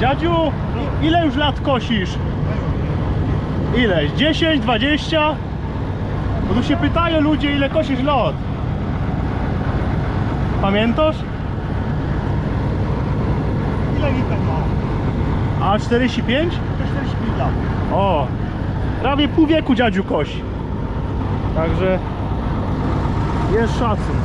Dziadziu, ile już lat kosisz? Ile? 10, 20? Bo tu się pytają ludzie, ile kosisz lot. Pamiętasz? Ile mi to ma? A 45? 45 lat. O, prawie pół wieku dziadziu kosi. Także jest szacun.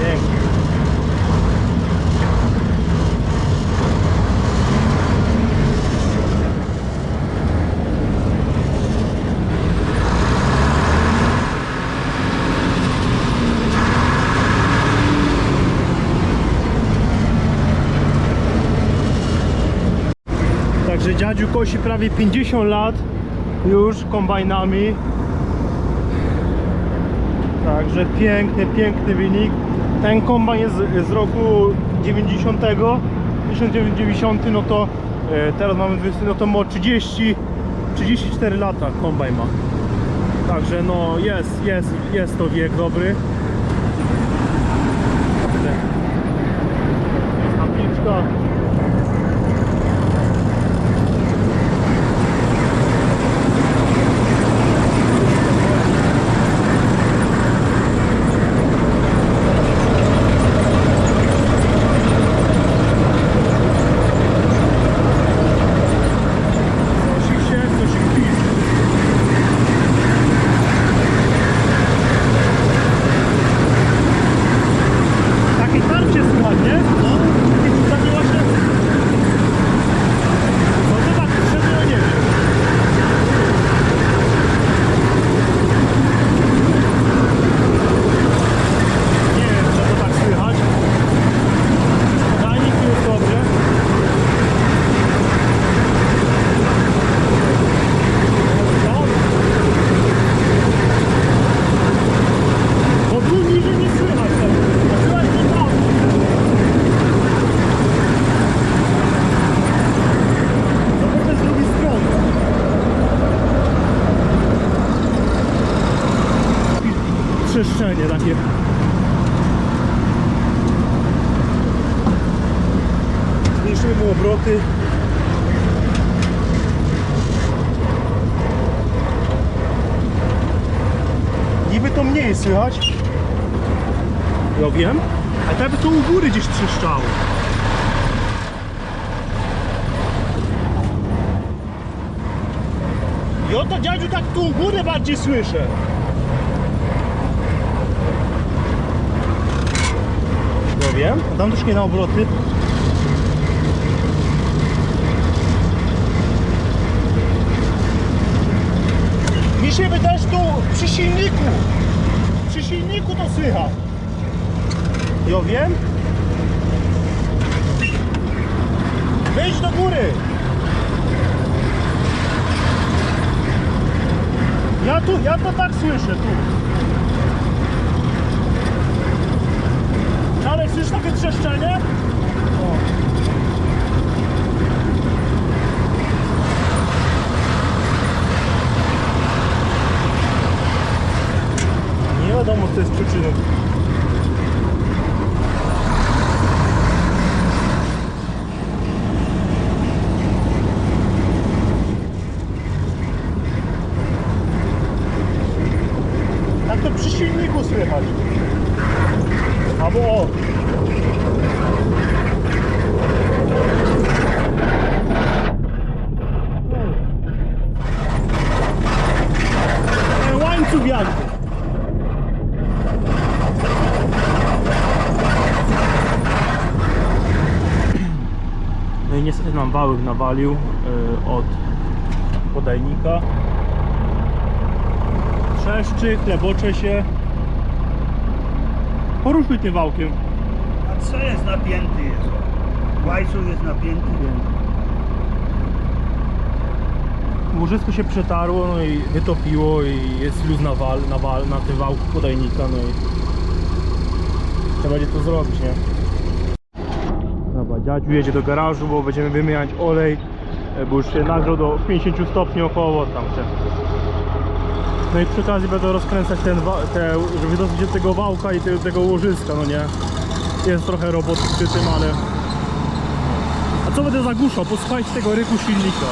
Pięknie. Także dziadziu kosi prawie 50 lat już kombajnami. Także piękny, piękny wynik. Ten kombajn jest z, roku 90, 1990, no to e, teraz mamy 20, no to ma 30, 34 lata kombajn ma. Także no jest, jest, jest to wiek dobry. Także Jest tabliczka. Coś się, coś kpi. Takie tarcie słychać, nie? No. Takie właśnie... No zobacz, szczerze ja nie wiem. Nie wiem, co to tak słychać. Dajnik tu jest dobrze. Bo tu niżej nie słychać tego. A słychać nie tam. No bo to jest z drugiej strony. Trzeszczenie takie. Zmniejszymy mu obroty. Niby to mniej słychać. Ja wiem. A tak by to u góry gdzieś trzeszczało. I oto dziadziu tak tu u góry bardziej słyszę. Wiem. Dam troszkę na obroty. Mi się wydaje, tu przy silniku. Przy silniku to słychać. Ja wiem. Wejdź do góry. Ja tu, ja to tak słyszę tu. Ale słyszysz takie trzeszczenie? Nie wiadomo co jest przyczyną. Tak to przy silniku słychać. Albo o. E, Łańcuch jakby. No i wałek nawalił y, od podajnika. Trzeszczy, klebocze się. Poruszuj tym wałkiem. A co jest napięty jest? Łańcuch jest napięty. Łożysko się przetarło, no i wytopiło i jest luz na wal, na, wal, na tym wałku podajnika, no i trzeba będzie to zrobić, nie? Dziadziu jedzie do garażu, bo będziemy wymieniać olej, e, bo już się nagrzał do 50 stopni około, tam chce No i przy okazji będę rozkręcać ten, te, żeby dosyć do tego wałka i tego, tego łożyska, no nie? Jest trochę roboty przy tym, ale... A co będę zagłuszał? Posłuchajcie tego ryku silnika.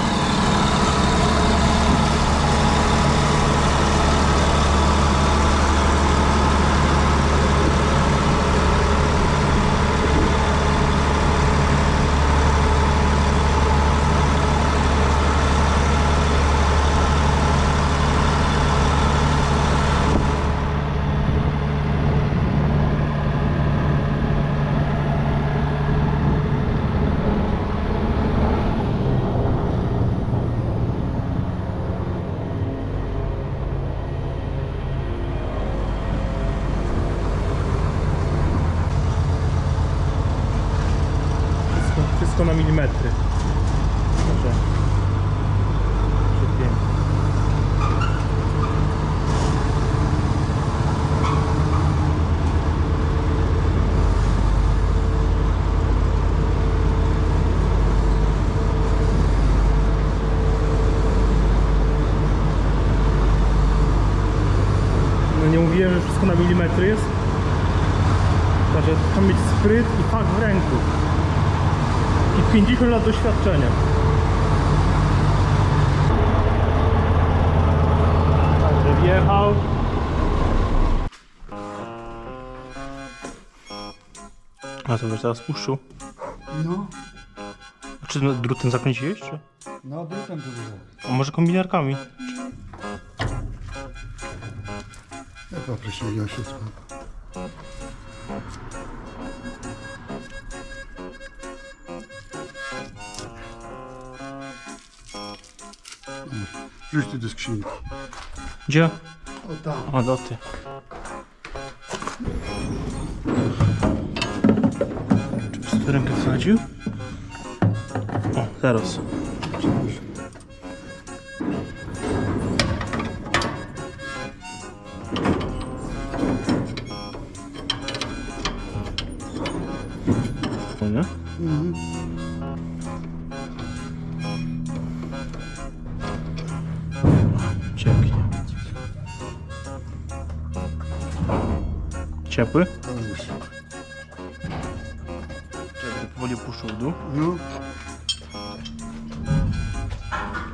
Wszystko, wszystko na 5 lat doświadczenia. Także wjechał. A to wiesz, teraz puszczył. No, A Czy no, drutem zakręciłeś, czy? no drutem to było. A może kombinarkami? Ja poprosiłem Jasiu. Rzuć ty do skrzynki. Gdzie? O tam. A do ty. Czy rękę wsadził? O, teraz. O Ciepły? Już. Czekaj, powoli puszczą w dół. No,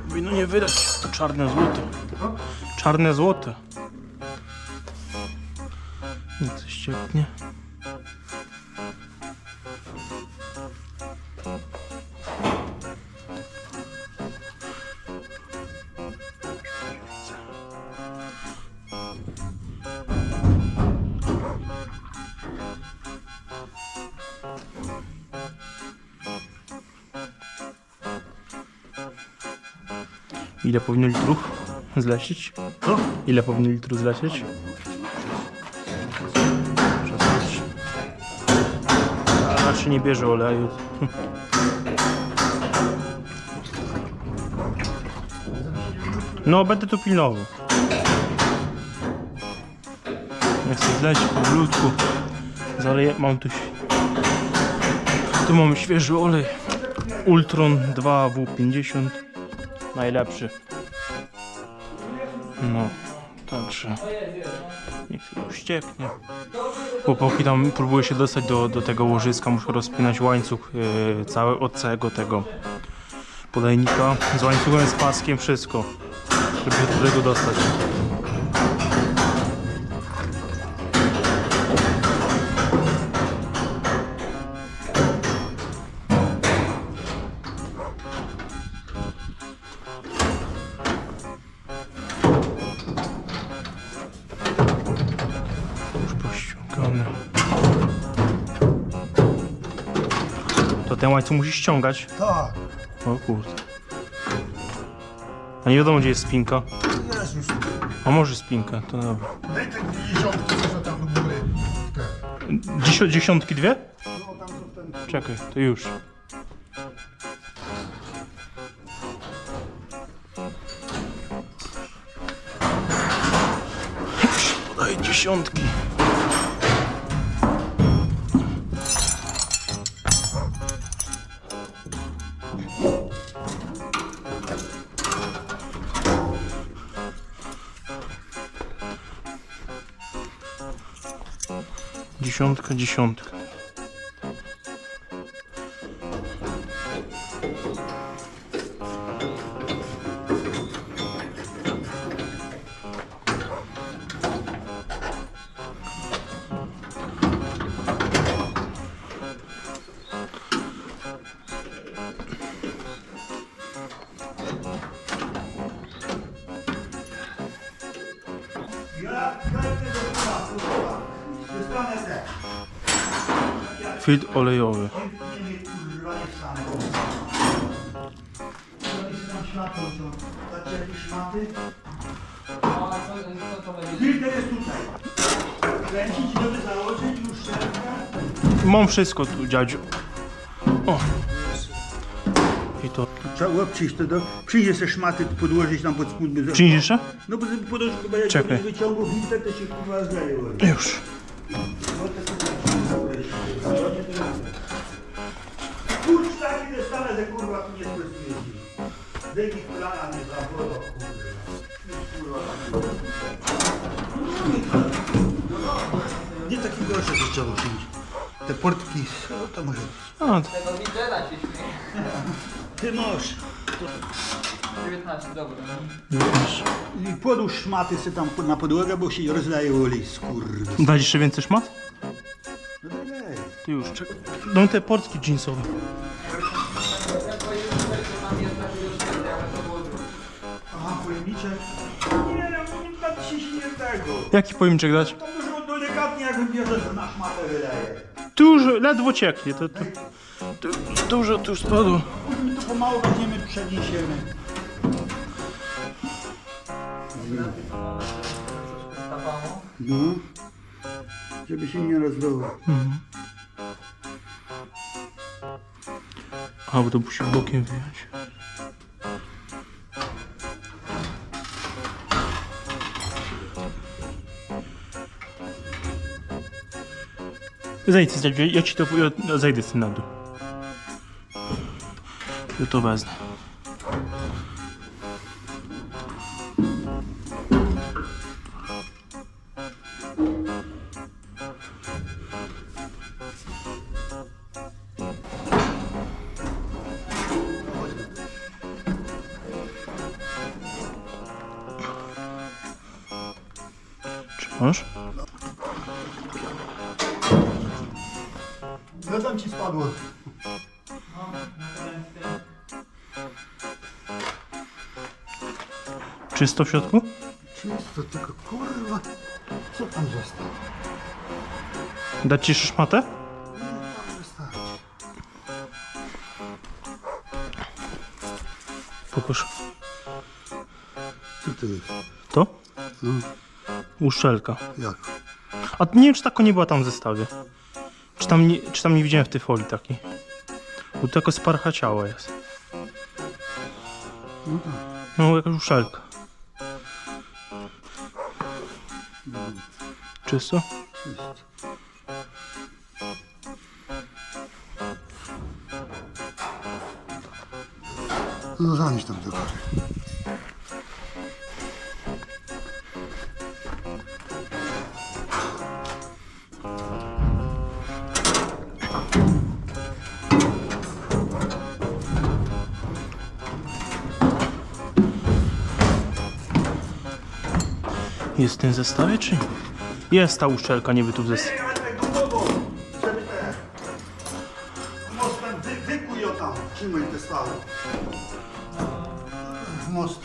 Powinno nie wydać. To czarne złoto. Czarne złoto. Nie coś cieknie. Ile powinno litrów zlecieć? Ile powinno litrów zlecieć? 16. A raczej nie bierze oleju. No, będę to pilnował. Nie chcę zleć powolutku. Zaleję, mam tu... Tu mamy świeży olej. Ultron 2W50. Najlepszy. No, także niech ścieknie. Chłopaki tam próbują się dostać do, do tego łożyska, muszę rozpinać łańcuch yy, cały, od całego tego podajnika. Z łańcuchem, z paskiem, wszystko, żeby się do tego dostać. Ten łańcuch musi ściągać. Tak. O kurde. A nie wiadomo gdzie jest spinka. Jest już. A może spinka, to dobra. Daj te dziesiątki, co tam do góry. Te. Dziesią, dziesiątki dwie? No, tam są ten. Czekaj, to już. Podaj dziesiątki. Dziesiątka, dziesiątka. Filtr jest tutaj. Kręcić, założyć. Mam wszystko tu, dziadziu. O. I to. Trzeba przyjść to do... Przyjdzie se szmaty podłożyć tam pod spód. by- jeszcze? No bo żeby podłożyć chyba jak filtr, to się kurwa zleje. Już. Dygi kolana nie zawodą, kurwa. Nie taki grosze to trzeba uczynić. Te portki, no to może... A, to Tego Lidera się śmieje. Ty masz. 19, dobra. wiesz. I podłóż szmaty sobie tam na podłogę, bo się rozleje olej, skurwy. Dać jeszcze więcej szmat? No daj, daj. Ty już, czekaj. No te portki jeansowe. Pojemniczek. Nie, no da ci się nie tego. Jaki pojemniczek dać? To dużo delikatnie jak wybierzesz, to na szmatę wyleje. Już ledwo cieknie. To, to, to, dużo tu już spadło. Później to pomału weźmiemy, przeniesiemy. No. Żeby się nie rozdało. A, bo to musi bokiem wyjąć. Zejdź, zejdź, ja ci to ja zejdę z tym na dół. To wezmę. Spadło. Czysto w środku? Czysto, tylko kurwa. Co tam zostało? Dać ci szmatę? Nie, tam wystarczy. Pokaż. Co to jest? To? No, Uszczelka. jak? A nie wiem, czy taka nie była tam w zestawie. Czy tam nie, czy tam nie widziałem w tej folii takiej. Bo to jako sparcha ciała jest. No, jakaś uszczelka. Czysto? No zanieś tam do. Jest w tym zestawie, czy nie? Jest ta uszczelka, niby tu w zestawie. Ale głęboko, żeby te... Mostem wy, wykuj ją tam. Trzymaj te stały. W most.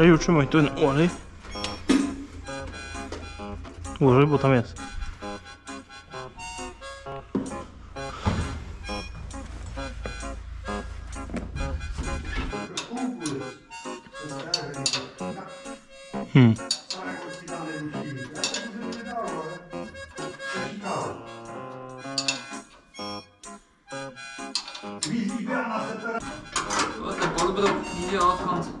Ja już trzymaj ten olej. Ułożę, bo tam jest. Hmm. Bo to odkąd ja tam robię, to kurde 10 lat ponad.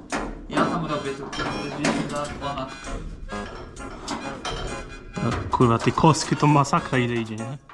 No kurwa, tej kostki to masakra ile idzie, nie?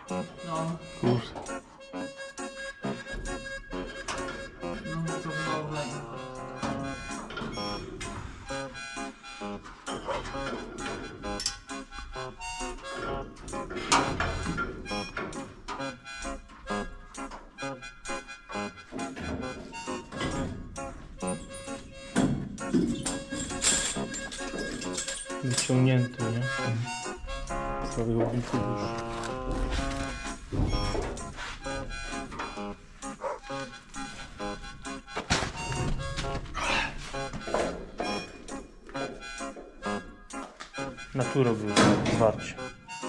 Na tu robił zwarcie.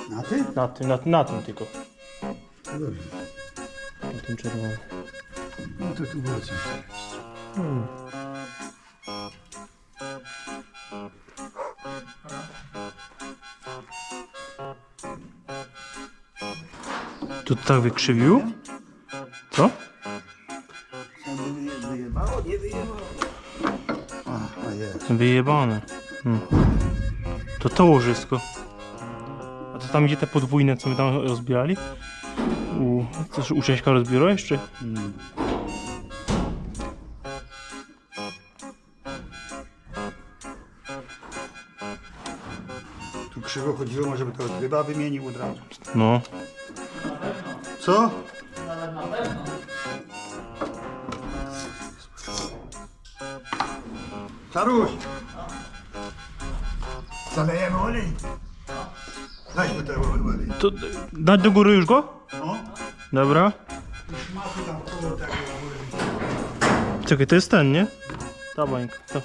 Na ty? Na tym, na, na tym tylko. Dobrze. Na tym czerwonym. No to tu było coś. Hmm. Tu tak wykrzywił? Co? Wyjebało? Nie wyjebało. A, a jest. Wyjebane. Hmm. To to łożysko. A to tam gdzie te podwójne, co my tam rozbierali? U, też u Cześka rozbiorałeś, czy? Mm. Tu krzywo chodziło, może by to ryba wymienił od razu. No. Co? Czaruś! Zalejemy olej? Weźmy tego olej. To dać do góry już go? No. Dobra. Szmaty tam koło tego. Czekaj, to jest ten, nie? Ta bańka, to.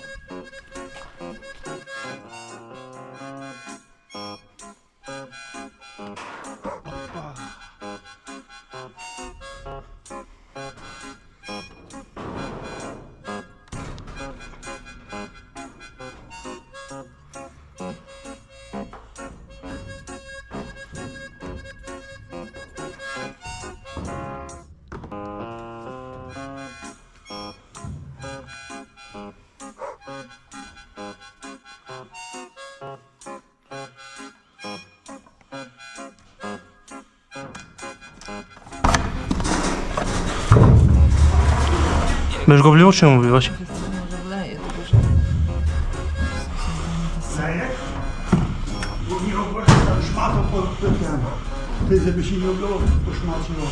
Będziesz go wlewał, czy nie mówiłaś? Może wleję, tylko że... Bo nie tam szmatą pytem. Ty, żeby się nie oblało po szmacie. no.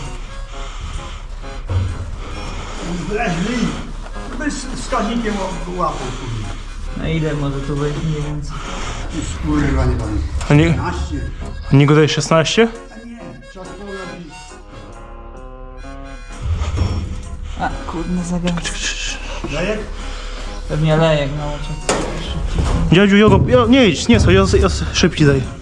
Wleźli. Bez wskaźnikiem łapą. kurwa. Na ile może tu wejść mniej więcej? Już Kurwa, nie pamiętam. A nie, 15. a nie go daje 16? A, kurde, zagadł. Lejek? Pewnie lejek na oczy. Dziadziu, jogo, jo, nie idź, nie słuchaj, ja, ja szybciej daję.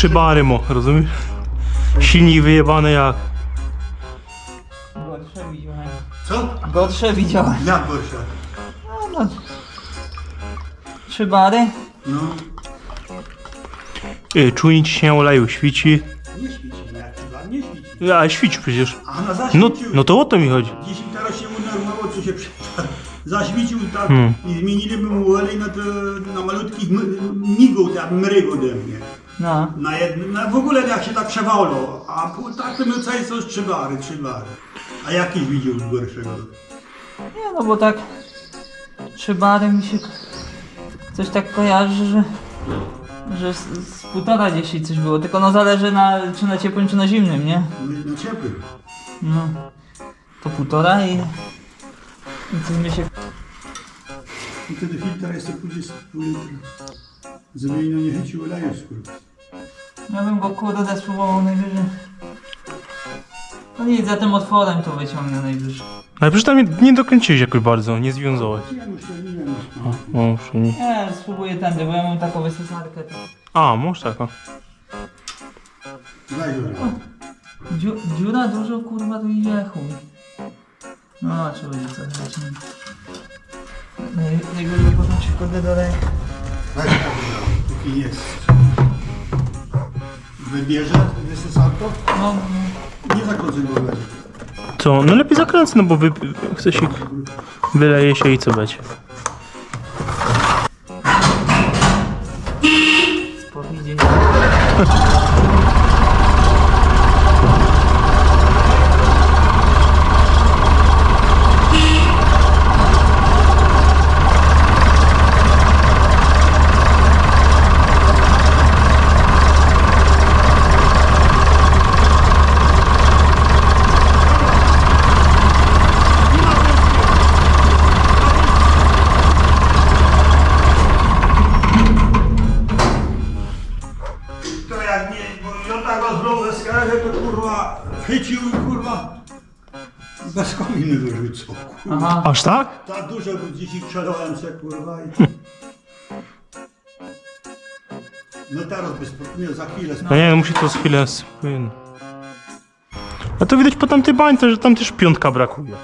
To. Ile? Trzy bary mo, rozumiesz? Silnik wyjebany jak. Gorsze widziałem. Co? Gorsze widziałem. Jak gorsza? No, no. Trzy bary? No. Y, czujnik ciśnienia oleju świci. Nie świeci, no jak dla mnie świeci. A świeci przecież. A na No, zaświecił. no to o to mi chodzi. Dziś teraz się unormowało, co się przy... zaświecił tak Hmm. i zmieniliby mu olej na, te, na malutkich m- migów, tak mryg ode mnie. No. Na jednym, na, w ogóle jak się tak przewalo, a po, tak my cały są trzy bary, trzy bary. A jakiś widział gorszego? Nie no, bo tak... Trzy bary mi się... Coś tak kojarzy, że... Że z, z półtora gdzieś coś było, tylko no zależy na, czy na ciepłym, czy na zimnym, nie? No, no ciepły. No. To półtora i... I coś mi się... I wtedy filtr jest to pójdzie z pół litra. Żeby no nie chycił oleju skurwa. Ja bym go kurde spróbował najwyżej. No nic, za tym otworem to wyciągnę najwyżej. Ale przecież tam nie, nie dokręciłeś jakoś bardzo, nie związałeś. Ja muszę, nie wiem. Nie, spróbuję tędy, bo ja mam taką wysysarkę. To... A, może tak. o. Daj Jurek. Dziu, dziura dużo, kurwa, tu idzie chuj. No, trzeba będzie coś zacznę. Naj- Najgorzej potem się kurde dolej. Daj tak, póki jest. Wybierze wysysarko? No, Nie zakończę go. Co? No lepiej zakręcę, no bo wy... chce się... Wyleje się i co będzie. To Aha, Aż tak? Tak dużo dzieci przodałem se kurwa i... No teraz bez nie, za chwilę No nie, no musi to z chwilę spłynąć. A to widać po tamtej bańce, że tam też piątka brakuje.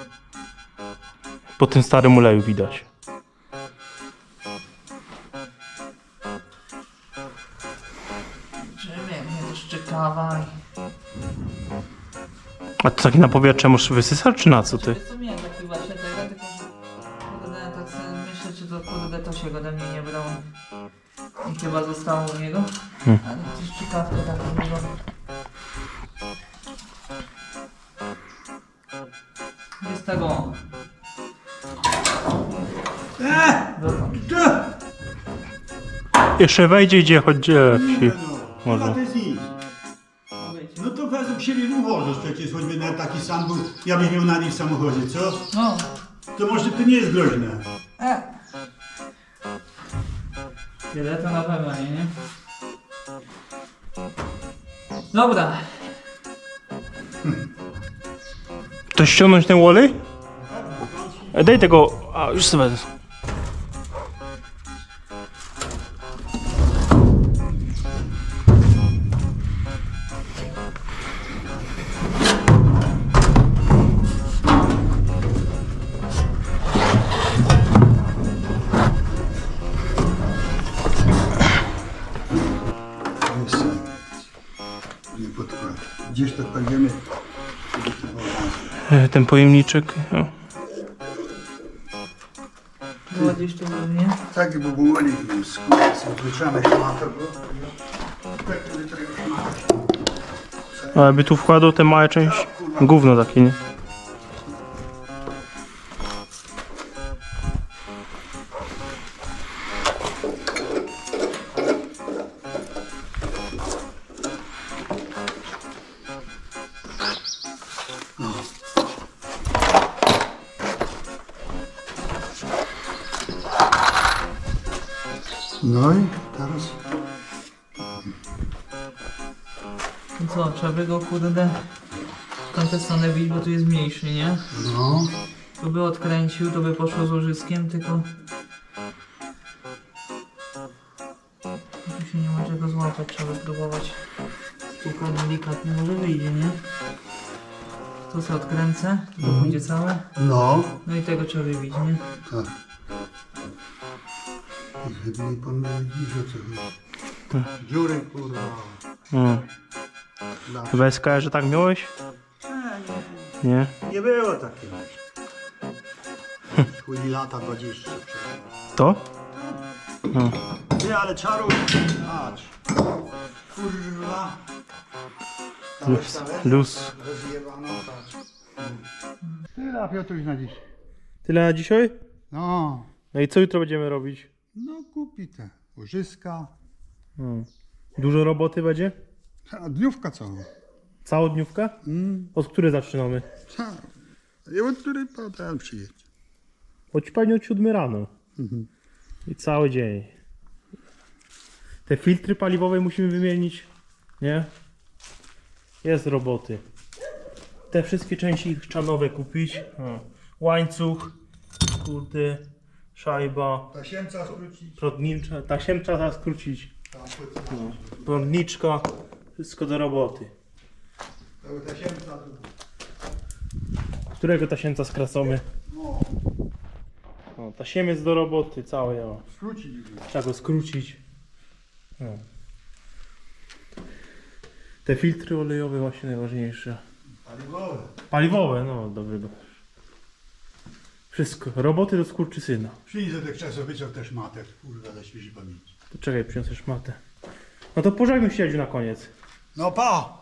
Po tym starym oleju widać. czy mnie, mnie i... A to taki na powietrze możesz wysysać, czy na co ty? Się ode mnie nie brał. I chyba zostało u niego. Hmm. Ale coś ciekawkę taką było. Jest tego. Eee! Dokąd? To! Jeszcze wejdzie, gdzie wsi. No, Może. No to wezmę siebie ułożysz przecież, choćby na taki sam był, ja bym miał na nim w samochodzie, co? No. To może to nie jest groźne. Tyle to na pewno nie, nie? Dobra. To ściągnąć ten olej? E, Daj tego... A, już sobie... pojemniczek... O. Gdzieś tu. Tak by było nie szmatę, bo... Tak, który tego szmatę. Ale by tu wkładał tę małe część... Gówno takie, nie? To by poszło z łożyskiem, tylko... Tu się nie ma czego złapać, trzeba by próbować. Stuka delikatnie może wyjdzie, nie? To co, odkręcę, to pójdzie całe. No. No i tego trzeba wybić, nie? Tak. Żeby nie pomylić, o co chodzi. Dziury, kurwa. Dla- Chyba SKR, że tak miałeś? Nie, Nie? nie. Nie było takiego. Chuj lata 20 przecież. To? No. Nie, ale czaru. Patrz. Kurwa. Luz. Luz. Rozjebano, patrz. Tyle, Piotruś na dziś. Tyle na dzisiaj? No. No i co jutro będziemy robić? No kupi te łożyska. Hmm. Dużo roboty będzie? A dniówka cała. Całodniówka? Mm. Od której zaczynamy? Cała. I od której potem przyjedzie. Pewnie od 7 rano. Mhm. I cały dzień. Te filtry paliwowe musimy wymienić. Nie? Jest roboty. te wszystkie części trzeba nowe kupić. O. Łańcuch, kurde, szajba, Tasiemca skrócić. prądnicza, tasiemca trzeba skrócić, Tam no. prądniczka, wszystko do roboty. Tego tasiemca tu. Którego tasiemca skracamy? No, tasiemiec do roboty cały, o. skrócić. Trzeba go skrócić. No. Te filtry olejowe właśnie najważniejsze. Paliwowe. Paliwowe, no dobrego. Wszystko. Roboty do skurczysyna. Przyjdź do tych czasowiczów też matę, kurwa, za świeży pamięci. To czekaj, przyniosę szmatę. No to pożegnaj się Jadziu, na koniec. No pa!